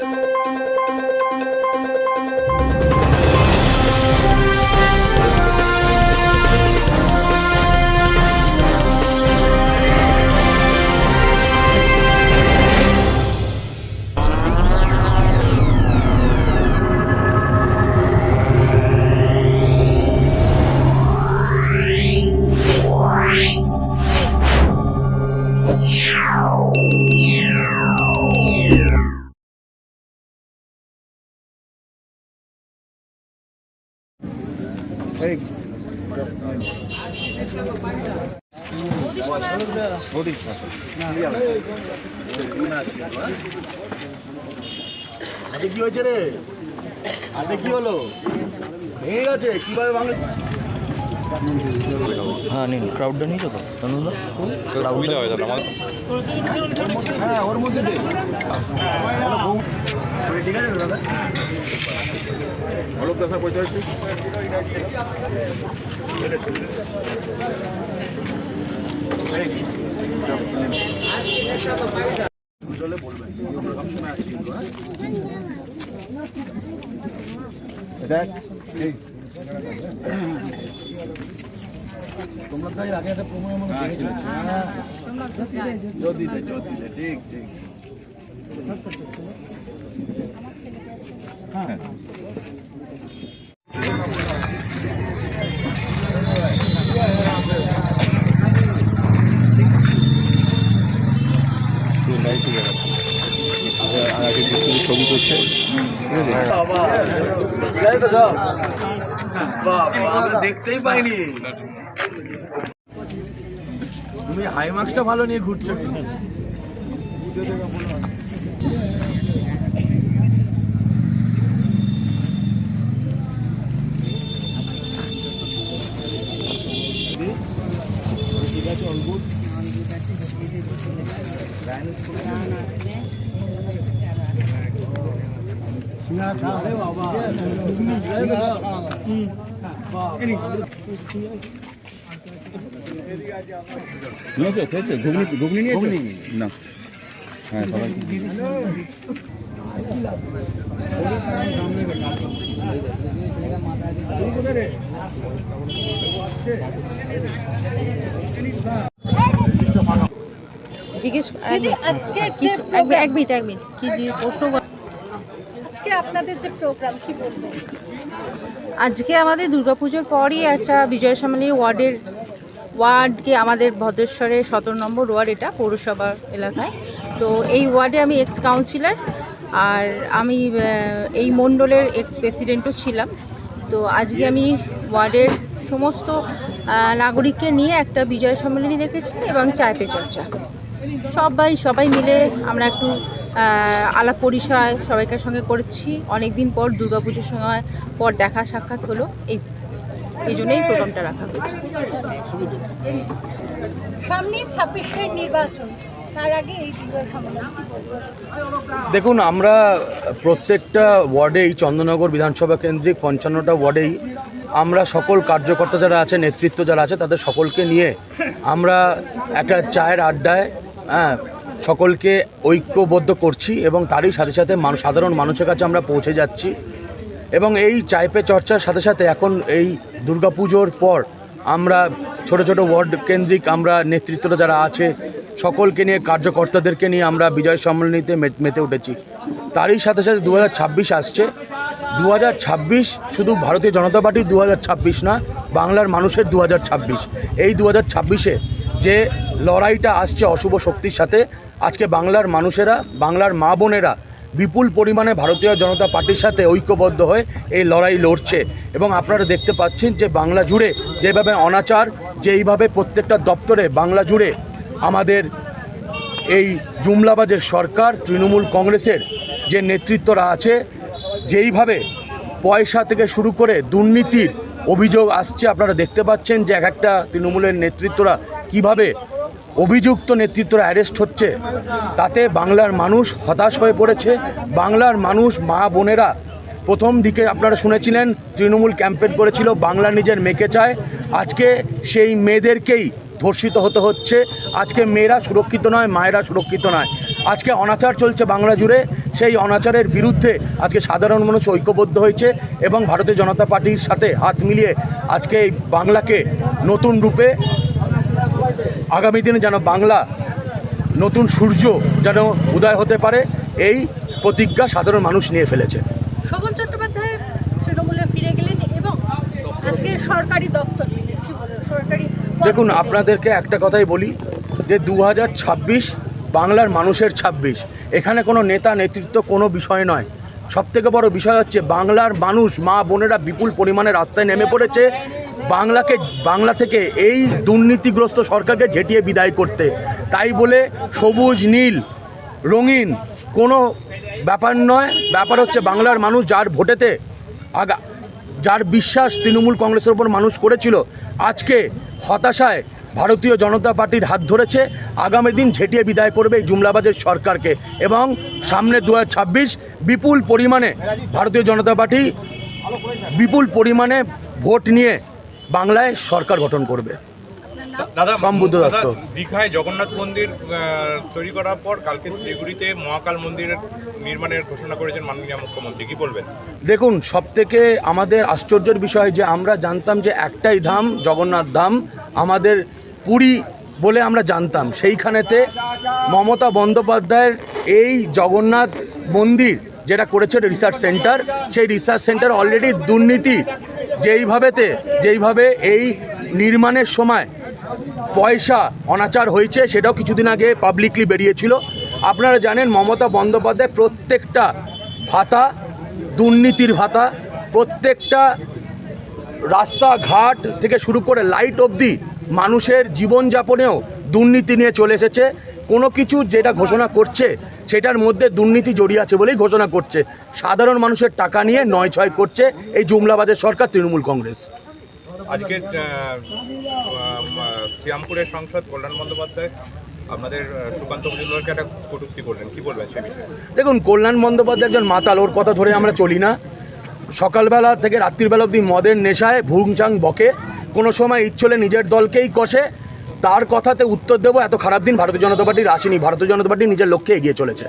you হাতে কি হয়েছে রে? হাতে কি হলো? ভেঙে গেছে কীভাবে ভাঙলে? হ্যাঁ নিন ক্রাউডটা নিয়েছো তো। তনুদা সুবিধা হয়ে যাবে আমাদের হ্যাঁ ওর মধ্যে ঠিক আছে দাদা? অলোক দাসা পঁয়তাল্লিশ সব সময় আছি কিন্তু হ্যাঁ দেখ তোমরা তো এর আগে একটা প্রোগ্রাম মনে দেখেছ? হ্যাঁ। জোর দিতে জোর দিতে ঠিক ঠিক। হ্যাঁ। ছবি করছে বাবা যাই তো সব বাবা আমি তো দেখতেই পাইনি তুমি হাই মার্কসটা ভালো নিয়ে ঘুরছো নিয়েছো খেয়েছো? ঘুগনি ঘুগনি নিয়েছো? না। হ্যাঁ সবাই জিজ্ঞেস এক মিনিট এক এক মিনিট কি প্রশ্ন আপনাদের যে প্রোগ্রাম কি বলবেন? আজকে আমাদের দুর্গাপুজোর পরই একটা বিজয় সম্মেলনী ওয়ার্ডের ওয়ার্ডকে আমাদের ভদ্রেশ্বরের সতেরো নম্বর ওয়ার্ড এটা, পৌরসভা এলাকায়। তো এই ওয়ার্ডে আমি এক্স কাউন্সিলর আর আমি এই মণ্ডলের এক্স প্রেসিডেন্টও ছিলাম। তো আজকে আমি ওয়ার্ডের সমস্ত নাগরিককে নিয়ে একটা বিজয় সম্মেলনী দেখেছি এবং চায় পে চর্চা। সবাই সবাই মিলে আমরা একটু আলাপ পরিচয় সবাইকার সঙ্গে করেছি। অনেক দিন পর দুর্গাপুজোর সময় পর দেখা সাক্ষাৎ হলো। এই এই জন্যই প্রোগ্রামটা রাখা হয়েছে। সামনেই ছাব্বিশের নির্বাচন। দেখুন আমরা প্রত্যেকটা ওয়ার্ডেই চন্দ্রনগর বিধানসভা কেন্দ্রিক পঞ্চান্নটা ওয়ার্ডেই আমরা সকল কার্যকর্তা যারা আছে নেতৃত্ব যারা আছে তাদের সকলকে নিয়ে আমরা একটা চায়ের আড্ডায় হ্যাঁ সকলকে ঐক্যবদ্ধ করছি এবং তারই সাথে সাথে মানুষ সাধারণ মানুষের কাছে আমরা পৌঁছে যাচ্ছি। এবং এই চাইপে চর্চার সাথে সাথে এখন এই দুর্গাপুজোর পর আমরা ছোট ছোট ওয়ার্ড কেন্দ্রিক আমরা নেতৃত্বরা যারা আছে, সকলকে নিয়ে, কার্যকর্তাদেরকে নিয়ে আমরা বিজয় সম্মেলনীতে মেতে উঠেছি। তারই সাথে সাথে দু হাজার ছাব্বিশ আসছে। দু হাজার ছাব্বিশ শুধু ভারতীয় জনতা পার্টি দু হাজার ছাব্বিশ না, বাংলার মানুষের দু হাজার ছাব্বিশ। এই দু ছাব্বিশে যে লড়াইটা আসছে অশুভ শক্তির সাথে। আজকে বাংলার মানুষেরা, বাংলার মা বোনেরা বিপুল পরিমাণে ভারতীয় জনতা পার্টির সাথে ঐক্যবদ্ধ হয়ে এই লড়াই লড়ছে। এবং আপনারা দেখতে পাচ্ছেন যে বাংলা জুড়ে যেভাবে অনাচার, যেইভাবে প্রত্যেকটা দপ্তরে বাংলা জুড়ে আমাদের এই জুমলাবাজের সরকার, তৃণমূল কংগ্রেসের যে নেতৃত্বরা আছে, যেইভাবে পয়সা থেকে শুরু করে দুর্নীতির অভিযোগ আসছে, আপনারা দেখতে পাচ্ছেন যে এক একটা তৃণমূলের নেতৃত্বরা কীভাবে অভিযুক্ত নেতৃত্বরা অ্যারেস্ট হচ্ছে। তাতে বাংলার মানুষ হতাশ হয়ে পড়েছে। বাংলার মানুষ, মা বোনেরা, প্রথম দিকে আপনারা শুনেছিলেন, তৃণমূল ক্যাম্পেন করেছিল, বাংলা নিজের মেয়েকে চায়। আজকে সেই মেয়েদেরকেই ধর্ষিত হতে হচ্ছে। আজকে মেয়েরা সুরক্ষিত নয়, মায়েরা সুরক্ষিত নয়। আজকে অনাচার চলছে বাংলা জুড়ে। সেই অনাচারের বিরুদ্ধে আজকে সাধারণ মানুষ ঐক্যবদ্ধ হয়েছে এবং ভারতীয় জনতা পার্টির সাথে হাত মিলিয়ে আজকে এই বাংলাকে নতুন রূপে আগামী দিনে যেন বাংলা নতুন সূর্য যেন উদয় হতে পারে এই প্রতিজ্ঞা সাধারণ মানুষ নিয়ে ফেলেছে। শোভন চট্টোপাধ্যায় তৃণমূলে ফিরে গেলেন এবং আজকে সরকারি দপ্তর সরকারি দেখুন আপনাদেরকে একটা কথাই বলি যে দু হাজার ছাব্বিশ বাংলার মানুষের ছাব্বিশ। এখানে কোনো নেতা নেতৃত্ব কোনো বিষয় নয়। সবথেকে বড় বিষয় হচ্ছে বাংলার মানুষ মা বোনেরা বিপুল পরিমাণে রাস্তায় নেমে পড়েছে। বাংলাকে, বাংলা থেকে এই দুর্নীতিগ্রস্ত সরকারকে ঝেঁটিয়ে বিদায় করতে। তাই বলে সবুজ, নীল, রঙিন কোনো ব্যাপার নয়। ব্যাপার হচ্ছে বাংলার মানুষ যার ভোটেতে আগা, যার বিশ্বাস তৃণমূল কংগ্রেসের ওপর মানুষ করেছিল, আজকে হতাশায় ভারতীয় জনতা পার্টির হাত ধরেছে। আগামী দিন ঝেঁটিয়ে বিদায় করবে এই জুমলাবাজের সরকারকে এবং সামনে দু হাজার ছাব্বিশ বিপুল পরিমাণে ভারতীয় জনতা পার্টি বিপুল পরিমাণে ভোট নিয়ে বাংলায় সরকার গঠন করবে। দাদা সম্বুদ্ধ দত্ত। দীঘায় জগন্নাথ মন্দির তৈরি করার পর কালকে শিলিগুড়িতে মহাকাল মন্দিরের নির্মাণের ঘোষণা করেছেন মাননীয় মুখ্যমন্ত্রী। কি বলবেন? দেখুন সবথেকে আমাদের আশ্চর্যের বিষয় যে আমরা জানতাম যে একটাই ধাম জগন্নাথ ধাম আমাদের পুরী বলে আমরা জানতাম। সেইখানেতে মমতা বন্দ্যোপাধ্যায়ের এই জগন্নাথ মন্দির যেটা করেছে রিসার্চ সেন্টার সেই রিসার্চ সেন্টার অলরেডি দুর্নীতি যেইভাবেতে, যেইভাবে এই নির্মাণের সময় পয়সা অনাচার হয়েছে, সেটাও কিছুদিন আগে পাবলিকলি বেরিয়েছিল। আপনারা জানেন মমতা বন্দ্যোপাধ্যায় প্রত্যেকটা ভাতা, দুর্নীতির ভাতা, প্রত্যেকটা রাস্তাঘাট থেকে শুরু করে লাইট অবধি মানুষের জীবনযাপনেও দুর্নীতি নিয়ে চলে এসেছে। কোনো কিছু যেটা ঘোষণা করছে সেটার মধ্যে দুর্নীতি জড়িয়ে আছে বলেই ঘোষণা করছে। সাধারণ মানুষের টাকা নিয়ে নয় ছয় করছে এই জুমলাবাদের সরকার তৃণমূল কংগ্রেস। আজকে শ্রীরামপুরের সাংসদ কল্যাণ বন্দ্যোপাধ্যায় আপনাদের সুকান্ত মজুমদারকে একটা কটূক্তি করলেন। কি বলবেন সে বিষয়ে? দেখুন কল্যাণ বন্দ্যোপাধ্যায় একজন মাতাল ওর কথা ধরে আমরা চলি না। সকালবেলা থেকে রাত্রিবেলা অবধি মদের নেশায় ভুংচাং বকে। কোনো সময় ইচ্ছলে নিজের দলকেই কষে তার কথাতে উত্তর দেবো, এত খারাপ দিন ভারতীয় জনতা পার্টির আসেনি। ভারতীয় জনতা পার্টি নিজের লক্ষ্যে এগিয়ে চলেছে।